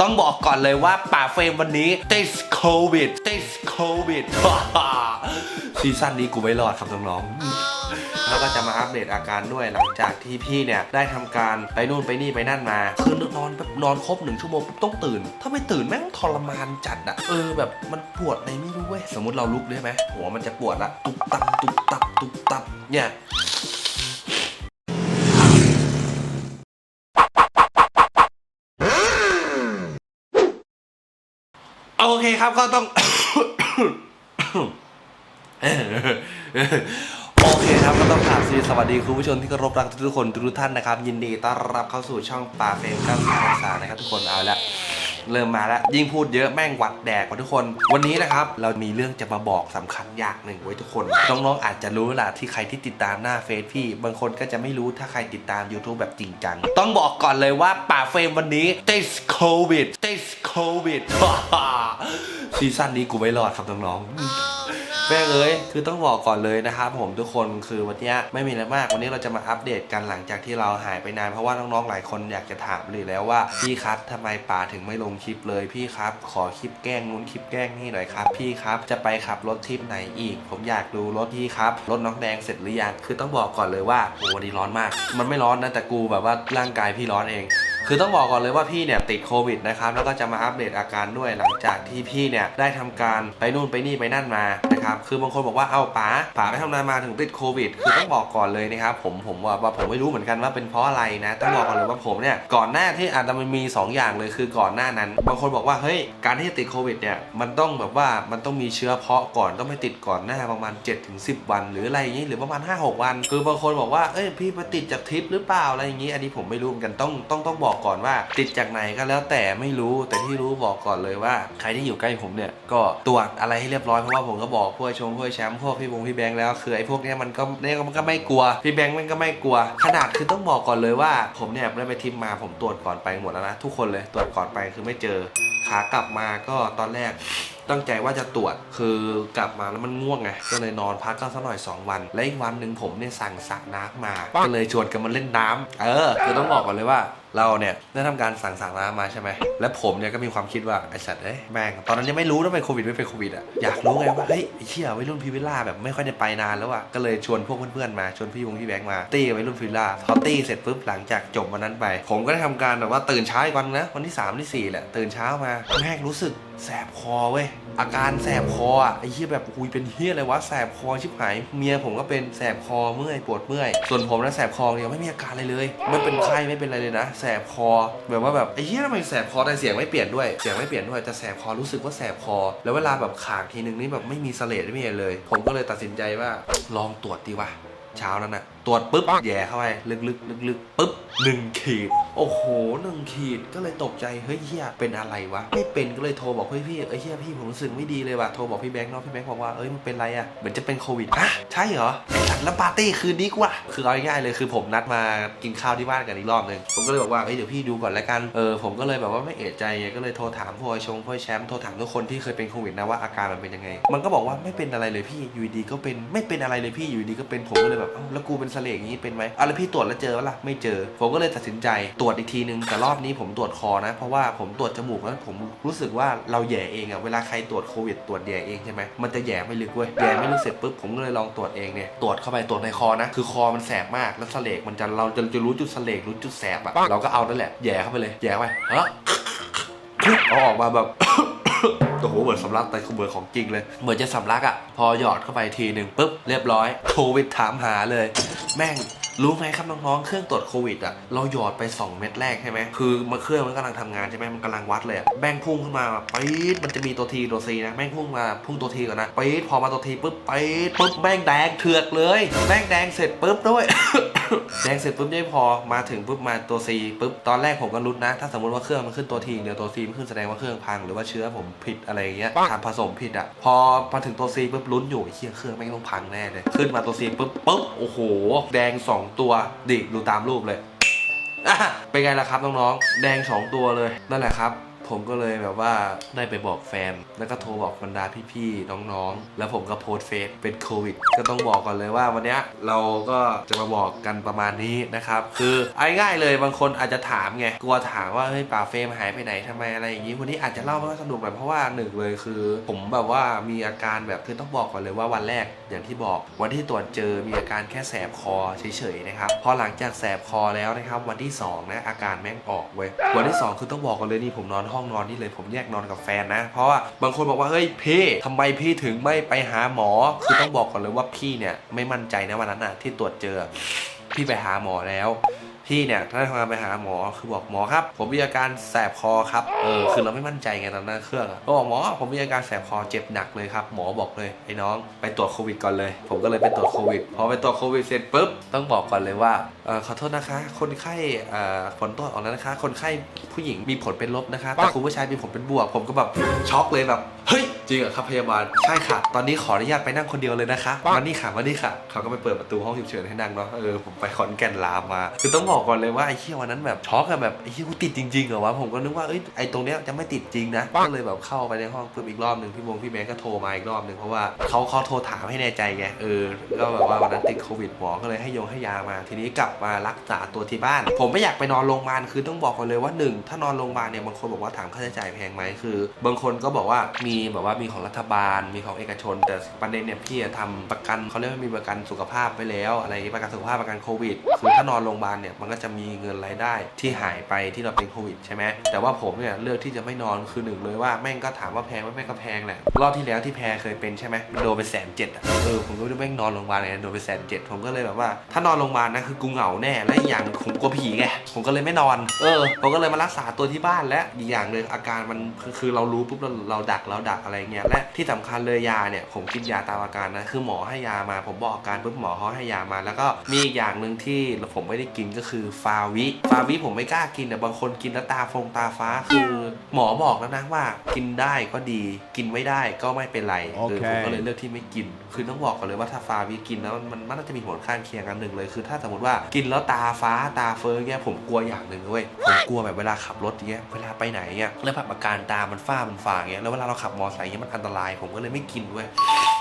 ต้องบอกก่อนเลยว่าป่าเฟรมวันนี้ติดโควิดติดโควิดซีซั่นนี้กูไม่รอดครับน้องๆแล้วก็จะมาอัปเดตอาการด้วยหลังจากที่พี่เนี่ยได้ทำการไปนู่นไปนี่ไปนั่นมาคือนอนแบบนอนครบหนึ่งชั่วโมงปุ๊บต้องตื่น ถ้าไม่ตื่นแม่งทรมานจัดอะเออแบบมันปวดอะไรไม่รู้เว้ยสมมติเราลุกได้ไหมหัวมันจะปวดละตุบตับตุบตับตุบตับเนี่ย โอเคครับก็ต้อง โอเคครับก็ต้องกราบสวัสดีคุณผู้ชมที่เคารพรักทุกๆคนทุกๆท่านนะครับ ยินดีต้อนรับเข้าสู่ช่องป่าเฟรมก้าวสองศานะครับทุกคนเอาละเริ่มมาแล้วยิ่งพูดเยอะแม่งหวัดแดกกว่าทุกคน วันนี้นะครับ เรามีเรื่องจะมาบอกสำคัญอย่างหนึ่งไว้ทุกคนน้องๆอาจจะรู้แหละที่ใครที่ติดตามหน้าเฟซพี่ บางคนก็จะไม่รู้ถ้าใครติดตาม YouTube แบบจริงจัง ต้องบอกก่อนเลยว่าป่าเฟรมวันนี้ติดโควิด โควิดซีซั่นนี้กูไม่รอดครับน้องๆแม่งเอ้ยคือต้องบอกก่อนเลยนะครับผมทุกคนคือวันเนี้ยไม่มีอะไรมาก วันนี้เราจะมาอัปเดตกันหลังจากที่เราหายไปนานเพราะว่าน้องๆหลายคนอยากจะถามเลยแล้วว่าพี่ครับทำไมป่าถึงไม่ลงคลิปเลยพี่ครับ ขอคลิปแกล้งนู้นคลิปแกล้งนี่หน่อยครับ พี่ครับจะไปขับรถทริปไหนอีก ผมอยากดูรถพี่ครับรถน้องแดงเสร็จหรือยังคือต้องบอกก่อนเลยว่าโอ้วันนี้ร้อนมาก มันไม่ร้อนนะแต่กูแบบว่าร่างกายพี่ร้อนเอง คือต้องบอกก่อนเลยว่าพี่เนี่ยติดโควิดนะครับแล้วก็จะมาอัปเดตอาการด้วยหลังจากที่พี่เนี่ยได้ทำการไปนู่นไปนี่ไปนั่นมานะครับคือบางคนบอกว่าเอ้าป๋าป๋าไปทำงานมาถึงติดโควิด คือต้องบอกก่อนเลยนะครับผมผมว่าผมไม่รู้เหมือนกันว่าเป็นเพราะอะไรนะต้องบอกก่อนเลยว่าผมเนี่ยก่อนหน้าที่อาจจะมันมี 2 อย่างเลยคือก่อนหน้านั้น บางคนบอกว่าเฮ้ยการที่จะติดโควิดเนี่ยมันต้องแบบว่ามันต้องมีเชื้อเพาะก่อนต้องไปติดก่อนหน้าประมาณ 7-10 วัน หรืออะไรอย่างนี้หรือประมาณ 5-6 วัน คือบางคนบอกว่าเอ้ยพี่ไปติดจากทริปหรือเปล่าอะไรอย่างนี้ อันนี้ผมไม่รู้เหมือนกันต้องต้องต้องบอกอกก่อนว่า ติดจากไหนก็แล้วแต่ไม่รู้แต่ที่รู้บอกก่อนเลยว่า ใครที่อยู่ใกล้ผมเนี่ยก็ตรวจอะไรให้เรียบร้อยเพราะว่าผมก็บอกพวกชงพวกแชมป์พวกพี่บงพี่แบงค์แล้วคือไอ้พวกเนี้ยมันก็เนี่ยมันก็ไม่กลัวพี่แบงค์มันก็ไม่กลัว ขนาดคือต้องบอกก่อนเลยว่า ผมเนี่ยได้ไปทริปมาผมตรวจก่อนไปหมดแล้วนะทุกคนเลยตรวจก่อนไปคือไม่เจอขากลับมาก็ตอนแรกตั้งใจว่าจะตรวจคือกลับมาแล้วมันง่วงไงก็เลยนอนพักก็สักหน่อย 2 วัน และอีกวันหนึ่งผมเนี่ยสั่งสระน้ำมาก็เลยชวนกันมาเล่นน้ำเออคือต้องบอกก่อนเลยว่า เราเนี่ยได้ทำการสั่งสั่งน้ำมาใช่ไหมและผมเนี่ยก็มีความคิดว่าไอ้สัตว์เอ้ยแม่งตอนนั้นยังไม่รู้ว่าเป็นโควิดไม่เป็นโควิดอะอยากรู้ไงว่าเฮ้ยไอ้เชี่ยวัยรุ่นพิวิลล่าแบบไม่ค่อยได้ไปนานแล้วอะก็เลยชวนพวกเพื่อนๆมาชวนพี่วงพี่แบงค์มาตีวัยรุ่นพิวิลล่าพอตี้เสร็จปุ๊บหลังจากจบวันนั้นไป ผมก็ได้ทำการแบบว่าตื่นเช้าอีกวันนะวันที่สามที่สี่แหละตื่นเช้ามาแม่งรู้สึก แสบคอเว้ยอาการแสบคออะไอ้เหี้ยแบบอุยเป็นเหี้ยอะไรวะแสบคอชิบหายเมียผมก็เป็นแสบคอเมื่อยปวดเมื่อย ส่วนผมนะแสบคอเนี่ยไม่มีอาการอะไรเลย ไม่เป็นไข้ไม่เป็นอะไรเลยนะ แสบคอแบบว่าแบบไอ้เหี้ยทำไมแสบคอแต่เสียงไม่เปลี่ยนด้วยเสียงไม่เปลี่ยนด้วยแต่แสบคอรู้สึกว่าแสบคอ แล้วเวลาแบบขากทีนึงนี่แบบไม่มีเสลดไม่มีอะไรเลย ผมก็เลยตัดสินใจว่าลองตรวจดีวะเช้านั้นอะตรวจปุ๊บแย่เข้าไปลึกๆลึกๆปุ๊บหนึ่งขีด โอ้โหหนึ่งขีดก็เลยตกใจเฮ้ยเฮียเป็นอะไรวะไม่เป็นก็เลยโทรบอกเฮ้ยพี่เอ้ยเฮียพี่ผมรู้สึกไม่ดีเลยว่ะโทรบอกพี่แบงค์เนาะพี่แบงค์บอกว่าเอ้ยมันเป็นไรอะเหมือนจะเป็นโควิดอะใช่เหรอไอ้สัตว์แล้วปาร์ตี้คืนนี้กูอะคือเอาง่ายๆเลยคือผมนัดมากินข้าวที่บ้านกันอีกรอบหนึ่งผมก็เลยบอกว่าเอ้ยเดี๋ยวพี่ดูก่อนแล้วกันเออผมก็เลยแบบว่าไม่เอะใจไงก็เลยโทรถามพวกไอ้ชงพวกไอ้แชมป์โทรถามทุกคนที่เคยเป็นโควิดนะว่าอาการมันเป็นยังไง มันก็บอกว่าไม่เป็นอะไรเลยพี่อยู่ดีก็เป็นไม่เป็นอะไรเลยพี่อยู่ดีก็เป็นผมก็เลยแบบแล้วกูเป็นเสลดอย่างนี้เป็นไหมอะแล้วพี่ตรวจแล้วเจอวะล่ะไม่เจอ ผมก็เลยตัดสินใจตรวจอีกทีนึงแต่รอบนี้ผมตรวจคอนะ เพราะว่าผมตรวจจมูกแล้วผมรู้สึกว่าเราแย่เองอะเวลาใครตรวจโควิดตรวจแย่เองใช่ไหมมันจะแย่ไม่ลึกเว้ยแย่ไม่ลึกเสร็จปุ๊บผมก็เลยลองตรวจเองเนี่ยตรวจเข้าไปตรวจในคอนะ คือคอมันแสบมากแล้วเสลกมันจะเราจะจะรู้จุดเสลกรู้จุดแสบอะเราก็เอานั่นแหละแย่เข้าไปเลยแย่ไปเฮ้เอาออกมาแบบโอ้โหเหมือนสำลักแต่เหมือนของจริงเลย เหมือนจะสำลักอะ พอหยอดเข้าไปทีหนึ่งปุ๊บ เรียบร้อย โควิดถามหาเลย แม่งรู้ไหมครับน้องๆ เครื่องตรวจโควิดอะเราหยอดไป 2 เม็ดแรกใช่ไหมคือมันเครื่องมันกำลังทำงานใช่ไหมมันกำลังวัดเลยแม่งพุ่งขึ้นมาปี๊ดมันจะมีตัวทีตัวซีนะแม่งพุ่งมาพุ่งตัวทีก่อนนะปี๊ดพอมาตัวทีปุ๊บปี๊ดปุ๊บแม่งแดงเถือกเลยแม่งแดงเสร็จปุ๊บด้วย แดงเสร็จปุ๊บไม่พอมาถึงปุ๊บมาตัว C ปุ๊บตอนแรกผมก็รุ้นนะ ถ้าสมมติว่าเครื่องมันขึ้นตัวทีเดียวตัว C มันขึ้นแสดงว่าเครื่องพังหรือว่าเชื้อผมผิดอะไรอย่างเงี้ยทำผสมผิดอะพอมาถึงตัว C ปุ๊บลุ้นอยู่ไอ้เหี้ยเครื่องไม่งต้องพังแน่เลย ขึ้นมาตัว C ปุ๊บปุ๊บโอ้โห แดง 2 ตัวดิดูตามรูปเลยอะเป็นไงล่ะครับน้องๆแดง 2 ตัวเลยนั่นแหละครับ ผมก็เลยแบบว่าได้ไปบอกแฟน แล้วก็โทรบอกบรรดาพี่ๆน้องๆ แล้วผมก็โพสเฟซเป็นโควิด ก็ต้องบอกก่อนเลยว่าวันนี้เราก็จะมาบอกกันประมาณนี้นะครับ คือเอาง่ายเลยบางคนอาจจะถามไงกลัวถามว่าเฮ้ยป่าเฟรมหายไปไหนทำไมอะไรอย่างนี้วันนี้อาจจะเล่าไม่ค่อยสนุกหน่อยเพราะว่าหนึ่งเลยคือ ผมแบบว่ามีอาการแบบคือต้องบอกก่อนเลยว่าวันแรกอย่างที่บอกวันที่ตรวจเจอมีอาการแค่แสบคอเฉยๆนะครับพอหลังจากแสบคอแล้วนะครับวันที่สองนะอาการแม่งออกเว้ยวันที่สองคือต้องบอกกันเลยนี่ผมนอนห้ององนอนนี่เลยผมแยกนอนกับแฟนนะ เพราะว่าบางคนบอกว่าเฮ้ยพี่ทำไมพี่ถึงไม่ไปหาหมอ คือต้องบอกก่อนเลยว่าพี่เนี่ยไม่มั่นใจนะวันนั้นน่ะที่ตรวจเจอ พี่ไปหาหมอแล้ว พี่เนี่ยถ้าทำงานไปหาหมอคือบอกหมอครับ ผมมีอาการแสบคอครับเออคือเราไม่มั่นใจไงตอนนั้นเครื่องอะก็บอกหมอผมมีอาการแสบคอเจ็บหนักเลยครับหมอบอกเลยไอ้น้องไปตรวจโควิดก่อนเลย ผมก็เลยไปตรวจโควิดพอไปตรวจโควิดเสร็จปุ๊บต้องบอกก่อนเลยว่าเออขอโทษนะคะ คนไข้เอ่อผลตรวจออกแล้วนะคะ คนไข้ผู้หญิงมีผลเป็นลบนะคะแต่คุณผู้ชายมีผลเป็นบวก ผมก็แบบช็อกเลยแบบเฮ้ย จริงเหรอครับพยาบาลใช่ค่ะ ตอนนี้ขออนุญาตไปนั่งคนเดียวเลยนะคะมานี่ค่ะมานี่ค่ะเขาก็ไปเปิดประตูห้องฉุกเฉินให้นั่งเนาะเออผมไปขอนแก่นลามมา คือต้องบอกก่อนเลยว่าไอ้เชี่ยวันนั้นแบบช็อกอะแบบไอ้เชี่ยกูติดจริงๆเหรอวะผมก็นึกว่าเอ้ยไอ้ตรงเนี้ยจะไม่ติดจริงนะก็เลยแบบเข้าไปในห้องปุ๊บอีกรอบหนึ่งพี่วงพี่แบงก์ก็โทรมาอีกรอบหนึ่งเพราะว่าเขาเขาโทรถามให้แน่ใจไงเออก็แบบว่าวันนั้นติด โควิดหมอก็เลยให้ยงให้ยามา ทีนี้กลับมารักษาตัวที่บ้าน ผมไม่อยากไปนอนโรงพยาบาลคือต้องบอกก่อนเลยว่าหนึ่งถ้านอนโรงพยาบาลเนี่ยบางคนบอกว่าถามค่าใช้จ่ายแพงไหมคือ บางคนก็บอกว่ามีแบบว่ามีของรัฐบาล มีของเอกชน แต่ประเด็นเนี่ยพี่อะทำประกันเขาเรียกว่ามีประกันสุขภาพไปแล้วอะไรประกันสุขภาพประกันโควิดคือถ้านอนโรงพยาบาลเนี่ยมันก็จะมีเงินรายได้ที่หายไปที่เราเป็นโควิดใช่ไหมแต่ว่าผมเนี่ยเลือกที่จะไม่นอนคือหนึ่งเลยว่าแม่งก็ถามว่าแพงไหมแม่งก็แพงแหละรอบที่แล้วที่แพรเคยเป็นใช่ไหมโดนไปแสนเจ็ดอะเออผมก็ไม่รู้แม่งนอนโรงพยาบาลไงโดนไปแสนเจ็ดผมก็เลยแบบว่า ถ้านอนโรงพยาบาลนะคือกูเหงาแน่และอีกอย่างผมกลัวผีไงผมก็เลยไม่นอน เออผมก็เลยมารักษาตัวที่บ้านและอีกอย่างเลยอาการมันคือคือเรารู้ปุ๊บเราเราดักเราดักอะไรเงี้ยและที่สำคัญเลยยาเนี่ยผมกินยาตามอาการนะคือหมอให้ยามา ผมบอกอาการปุ๊บหมอเขาให้ยามา แล้วก็มีอีกอย่างหนึ่งที่ผมไม่ได้กินก็คือฟาวิฟาวิผมไม่กล้ากินแต่บางคนกินแล้วตาฟงตาฟ้าคือหมอบอกแล้วนะว่า กินได้ก็ดีกินไม่ได้ก็ไม่เป็นไรโอเคอผมก็เลยเลือกที่ไม่กิน คือต้องบอกก่อนเลยว่าถ้าฟาวิกินแล้วมันมันน่าจะมีผลข้างเคียงกันหนึ่งเลยคือ ถ้าสมมติว่ากินแล้วตาฟ้าตาเฟ้อเงี้ยผมกลัวอย่างหนึ่งเว้ยผมกลัวแบบเวลาขับรถเงี้ยเวลาไปไหนเงี้ยแล้วแบบอาการตามันฟ้ามันฟางเงี้ยแล้วเวลาเราขับมอเตอร์ไซค์เงี้ยมันอันตรายผมก็เลยไม่กินเว้ย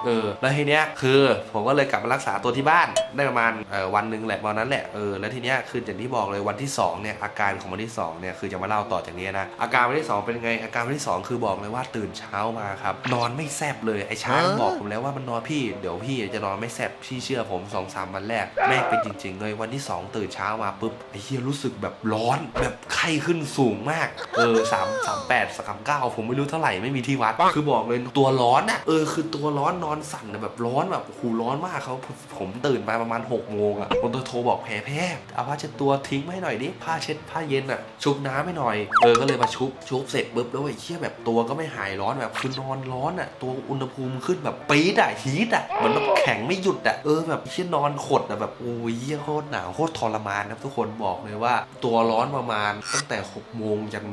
เออแล้วทีเนี้ยคือผมก็เลยกลับมารักษาตัวที่บ้านได้ประมาณเออวันหนึ่งแหละวันนั้นแหละเออแล้วทีเนี้ยคืออย่างที่บอกเลยวันที่สองเนี่ยอาการของวันที่สองเนี่ยคือจะมาเล่าต่อจากนี้นะอาการวันที่สองเป็นไงอาการวันที่สองคือบอกเลยว่าตื่นเช้ามาครับนอนไม่แซบเลยไอ้ช้างบอกผมแล้วว่ามันนอนพี่เดี๋ยวพี่จะนอนไม่แซบพี่เชื่อผมสองสามวันแรกแม่เป็นจริงๆเลยวันที่สองตื่นเช้ามาปุ๊บไอ้เฮียรู้สึกแบบร้อนแบบไข้ขึ้นสูงมากเออสามสามแปดสามเก้าผมไม่รู้เท่าไหร่ไม่มีที่วัดคือบอกเลยตัวร้อนอะเออคือตัวร้อนนอนอนสั่นแบบร้อนแบบโอ้โหร้อนมากเขาผมตื่นมาประมาณ6กโมงอะผมโทรบอกแพ้แพ้เอาผ้าเช็ดตัวทิ้งไม่หน่อยดิผ้าเช็ดผ้าเย็นอะ ชุบน้ำให้หน่อยเออก็เลยมาชุบชุบเสร็จปุ๊บแล้วไอ้เชี่ยแบบตัวก็ไม่หายร้อนแบบคือนอนร้อนอะ ตัวอุณหภูมิขึ้นแบบปี๊ดอะฮีทอะเหมือนแบบแข็งไม่หยุดอะเออแบบเชี่ยนอนขดอะแบบโอ้ยเหี้ยโคตรหนาวโคตรทรมานนะทุกคนบอกเลยว่า ตัวร้อนประมาณตั้งแต่6กโมงยัน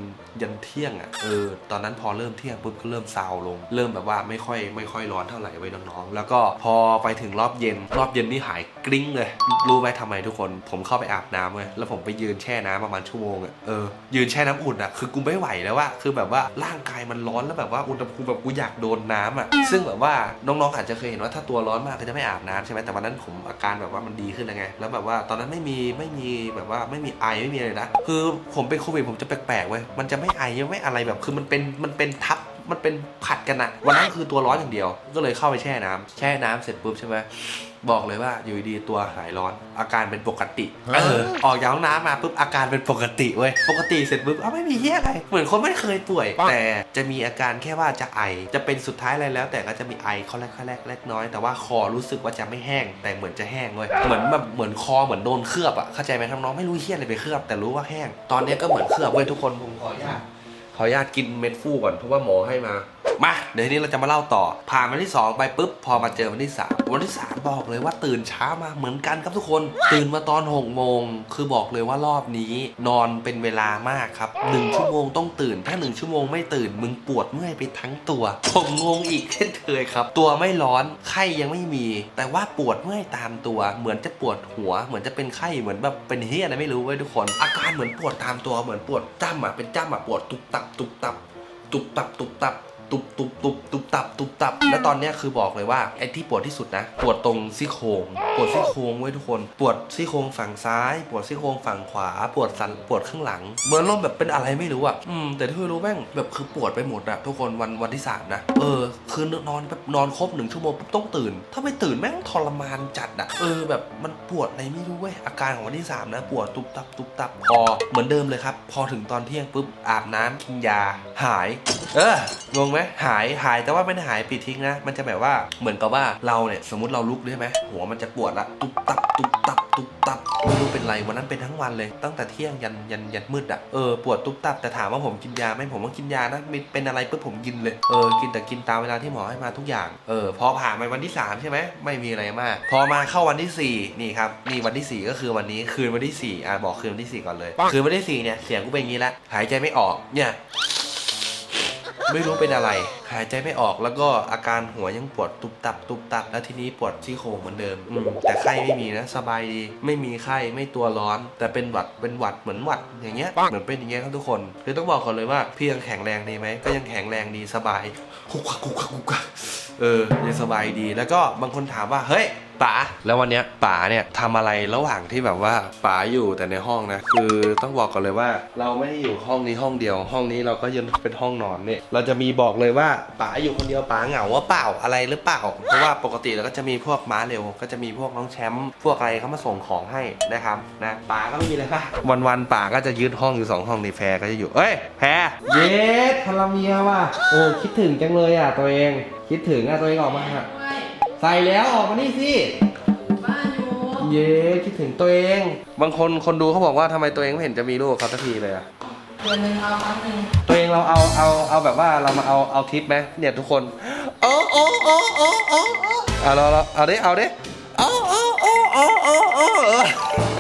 ยันเที่ยงอะเออตอนนั้นพอเริ่มเที่ยงปุ๊บก็เริ่มซาวลง เริ่มแบบว่าไม่ค่อยไม่ค่อยร้อนเท่าไหร่ว้ยน้องๆ แล้วก็พอไปถึงรอบเย็น รอบเย็นนี่หายกริ้งเลย รู้ไหมทำไมทุกคน ผมเข้าไปอาบน้ำเลยแล้วผมไปยืนแช่น้ำประมาณชั่วโมงอะเออ ยืนแช่น้ำอุ่นอะคือกูไม่ไหวแล้วว่าคือแบบว่าร่างกายมันร้อนแล้วแบบว่าอุณหภูมิแบบกูอยากโดนน้ำอะซึ่งแบบว่าน้องๆอาจจะเคยเห็นว่าถ้าตัวร้อนมากก็จะไม่อาบน้ำใช่ไหมแต่วันนั้นผมอาการแบบว่ามันดีขึ้นแล้วไง แล้วแบบว่าตอนนั้นไม่มีไม่มีแบบว่าไม่มีไอไม่มีอะไรนะ คือผมเป็นโควิดผมจะแปลกๆเว้ยมันจะไม่ไอไม่อะไรแบบคือมันเป็นมันเป็นทับ มันเป็นผัดกันอะวันนั้นคือตัวร้อนอย่างเดียว ก็เลยเข้าไปแช่น้ำแช่น้ำเสร็จปุ๊บใช่ไหมบอกเลยว่าอยู่ดีๆตัวหายร้อน อาการเป็นปกติเออออกจากห้องน้ำมาปุ๊บอาการเป็นปกติเว้ยปกติเสร็จปุ๊บอ้าวไม่มีเฮียอะไร เหมือนคนไม่เคยป่วย แต่จะมีอาการแค่ว่าจะไอ จะเป็นสุดท้ายอะไรแล้ว แต่ก็จะมีไอข้อแรกข้อแรกเล็กน้อยแต่ว่าคอรู้สึกว่าจะไม่แห้ง แต่เหมือนจะแห้งเว้ยเหมือนแบบเหมือนคอเหมือนโดนเคลือบอะเข้าใจไหมทั้งน้องไม่รู้เฮียอะไรไปเคลือบ แต่รู้ว่าแห้ง ตอนนี้ก็เหมือนเคลือบเว้ยทุกคนผมขออนุญาต ขออนุญาตกินเม็ดฟูก่อนเพราะว่าหมอให้มา มาเดี๋ยวทีนี้เราจะมาเล่าต่อ ผ่านวันที่ 2 ไปปุ๊บพอมาเจอวันที่ 3 วันที่ 3 บอกเลยว่าตื่นเช้ามาเหมือนกันครับทุกคน ตื่นมาตอน6โมงคือบอกเลยว่ารอบนี้นอนเป็นเวลามากครับ1ชั่วโมงต้องตื่นถ้า 1 ชั่วโมงไม่ตื่นมึงปวดเมื่อยไปทั้งตัวผมงงอีกเช่นเคยครับ ตัวไม่ร้อนไข้ยังไม่มี แต่ว่าปวดเมื่อยตามตัว เหมือนจะปวดหัว เหมือนจะเป็นไข้เหมือนแบบเป็นเฮียอะไรไม่รู้เว้ยทุกคน อาการเหมือนปวดตามตัวเหมือนปวดจ้ำอะเป็นจ้ำอะปวดตุบตับตุบตับตุบตับตุบตับ ตุบตุบตุบตุบตับตุบตับ แล้วตอนเนี้ยคือบอกเลยว่าไอ้ที่ปวดที่สุดนะ ปวดตรงซี่โครงปวดซี่โครงไว้ยทุกคน ปวดซี่โครงฝั่งซ้าย ปวดซี่โครงฝั่งขวา ปวดสันปวดข้างหลังเหมือนลมแบบเป็นอะไรไม่รู้อะอืมแต่ที่รู้แม่งแบบคือปวดไปหมดอะทุกคนวันวันที่สามนะเออ คือนอนแบบนอนครบหนึ่งชั่วโมงปุ๊บต้องตื่น ถ้าไม่ตื่นแม่งทรมานจัดอะเออแบบมันปวดอะไรไม่รู้เว้ยอาการของวันที่สามนะปวดตุบตับตุบตับพอเหมือนเดิมเลยครับ พอถึงตอนเที่ยงปุ๊บอาบน้ำกินยาหาย เอองงไหมหายหายแต่ว่าไม่ได้หายปิดทิ้งนะ มันจะแบบว่าเหมือนกับว่าเราเนี่ยสมมติเราลุกใช่ไหมหัวมันจะปวดละตุบตับตุบตับตุบตับไม่รู้เป็นไรวันนั้นเป็นทั้งวันเลย ตั้งแต่เที่ยงยันยันยันมืดอะเออปวดตุบตับแต่ถามว่าผมกินยาไหมผมว่ากินยานะมีเป็นอะไรปุ๊บผมกินเลยเออกินแต่กินตามเวลาที่หมอให้มาทุกอย่างเออพอผ่านไปวันที่สามใช่ไหมไม่มีอะไรมาก พอมาเข้าวันที่สี่นี่ครับนี่วันที่สี่ก็คือวันนี้คืนวันที่สี่อะบอกคืนวันที่สี่ก่อนเลย คืนวันที่สี่เนี่ยเสียงกูเป็นอย่างนี้ละหายใจไม่ออกเนี่ย ไม่รู้เป็นอะไร หายใจไม่ออกแล้วก็อาการหัวยังปวดตุบตับตุบตับ แล้วทีนี้ปวดซี่โครงเหมือนเดิมอืมแต่ไข้ไม่มีนะสบายดี ไม่มีไข้ไม่ตัวร้อน แต่เป็นหวัดเป็นหวัดเหมือนหวัดอย่างเงี้ยเหมือนเป็นอย่างเงี้ยครับทุกคนคือต้องบอกก่อนเลยว่าพี่ยังแข็งแรงดีไหมก็ยังแข็งแรงดีสบายคุกคักคุกคักคุกคักเออยังสบายดีแล้วก็บางคนถามว่าเฮ้ย ป๋าแล้ววันเนี้ยป๋าเนี่ยทำอะไรระหว่างที่แบบว่าป๋าอยู่แต่ในห้องนะ คือต้องบอกก่อนเลยว่า เราไม่ได้อยู่ห้องนี้ห้องเดียว ห้องนี้เราก็ยังเป็นห้องนอนเนี่ยเราจะมีบอกเลยว่าป๋าอยู่คนเดียวป๋าเหงาว่าเปล่าอะไรหรือเปล่า เพราะว่าปกติเราก็จะมีพวกม้าเร็ว ก็จะมีพวกน้องแชมป์พวกอะไรเขามาส่งของให้นะครับนะป๋าก็ไม่มีเลยค่ะวันวันๆป๋าก็จะยึดห้องอยู่สองห้องในแพรก็จะอยู่เอ้ยแพรเย็ดพลเมียว่ะโอ้คิดถึงจังเลยอะตัวเอง คิดถึงอะตัวเองออกมาฮะ ด้วยใส่แล้วออกมานี่สิ บ้านอยู่เย้คิดถึงตัวเอง บางคนคนดูเขาบอกว่าทำไมตัวเองไม่เห็นจะมีลูกกับเขาสักทีเลยอะเดือนหนึ่งเอาครั้งหนึ่งตัวเองเราเอาเอาเอาแบบว่าเรามาเอาเอาคลิปไหมเนี่ยทุกคนโอ้โอ้โอ้โอ้โอ้เอาเราเราเอาดิเอาดิเอาเอาเอาเอาเอาเอา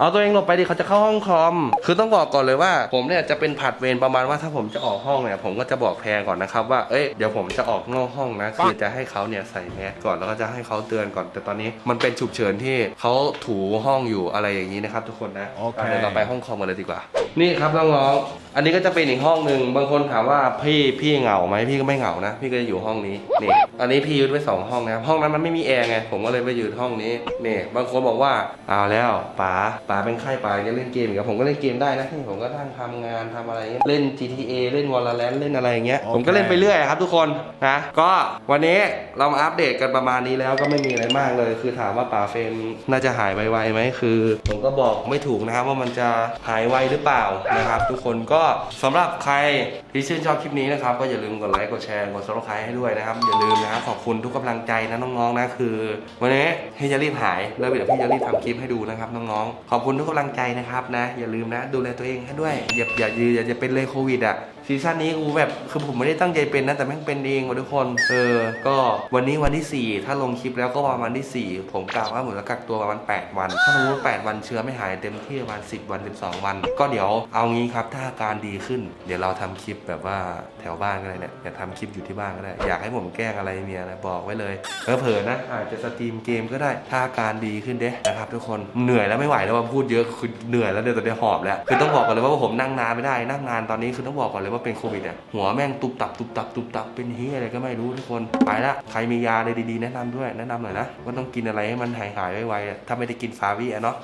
เอาตัวเองหลบไปดิเขาจะเข้าห้องคอม คือต้องบอกก่อนเลยว่า ผมเนี่ยจะเป็นผัดเวรประมาณว่าถ้าผมจะออกห้องเนี่ยผมก็จะบอกแพรก่อนนะครับว่า เอ้ยเดี๋ยวผมจะออกนอกห้องนะคือจะให้เขาเนี่ยใส่แมสก่อนแล้วก็จะให้เขาเตือนก่อน แต่ตอนนี้มันเป็นฉุกเฉินที่เขาถูห้องอยู่อะไรอย่างนี้นะครับทุกคนนะโอเค เดี๋ยวเราไปห้องคอมกันเลยดีกว่า นี่ครับน้องๆอันนี้ก็จะเป็นอีกห้องหนึ่งบางคนถามว่าพี่พี่เหงาไหมพี่ก็ไม่เหงานะ พี่ก็จะอยู่ห้องนี้นี่อันนี้พี่ยึดไว้สองห้องนะครับห้องนั้นมันไม่มีแอร์ไงผมก็เลยไปยืนห้องนี้นี่บางคนบอกว่าเอาแล้วป๋าป๋าเป็นไข้ป๋าจะเล่นเกมกับผมก็เล่นเกมได้นะนี่ผมก็นั่งทำงานทำอะไรเงี้ยเล่น GTA เล่น Valorant เล่นอะไรอย่างเงี้ย ผมก็เล่นไปเรื่อยครับทุกคนนะก็วันนี้เรามาอัปเดตกันประมาณนี้แล้วก็ไม่มีอะไรมากเลย คือถามว่าป๋าเฟรมน่าจะหายไวๆไหมคือ ผมก็บอกไม่ถูกนะครับว่ามันจะหายไวหรือเปล่านะครับ ทุกคนก็สำหรับใครที่ชื่นชอบคลิปนี้นะครับก็อย่าลืมกดไลค์กดแชร์กดซับสไครต์ให้ด้วยนะครับอย่าลืมนะครับขอบคุณทุกกำลังใจนะน้องๆนะคือ วันนี้พี่จะรีบหายแล้วเดี๋ยวพี่จะรีบทำคลิปให้ดูนะครับน้องๆขอบขอบคุณทุกกำลังใจนะครับนะ อย่าลืมนะ ดูแลตัวเองให้ด้วย อย่าอย่าอย่าอย่าอย่าเป็นเลยโควิดอะ ซีซั่นนี้กูแบบคือผมไม่ได้ตั้งใจเป็นนะแต่แม่งเป็นเองว่ะทุกคน เออ ก็วันนี้วันที่ 4 ถ้าลงคลิปแล้วก็ประมาณวันที่ 4 ผมกล่าวว่าผมจะกักตัวประมาณ 8 วัน ถ้าสมมติว่า8วันเชื้อไม่หายเต็มที่ประมาณ 10 วัน 12 วัน ก็เดี๋ยวเอางี้ครับถ้าอาการดีขึ้น เดี๋ยวเราทำคลิปแบบว่าแถวบ้านก็ได้เนี่ยอย่าทำคลิปอยู่ที่บ้านก็ได้ อยากให้ผมแกล้งอะไรเมียนะบอกไว้เลยเผลอๆนะอาจจะสตรีมเกมก็ได้ถ้าอาการดีขึ้นเด้นะครับทุกคนเหนื่อยแล้วไม่ไหวแล้วว่าพูดเยอะคือเหนื่อยแล้วเดี๋ยวตอนนี้หอบแล้วคือต้องบอกก่อนเลยว่าผมนั่งนานไม่ได้นั่งนานตอนนี้คือต้องบอกก่อนเลยว่าเป็นโควิดอะหัวแม่งตุบตับตุบตับตุบตับเป็นเฮียอะไรก็ไม่รู้ทุกคนไปละใครมียาอะไรดีๆ แนะนำด้วยแนะนำหน่อยนะว่าต้องกินอะไรให้มันหายหายไวๆถ้าไม่ได้กินฟาวิอะเนาะ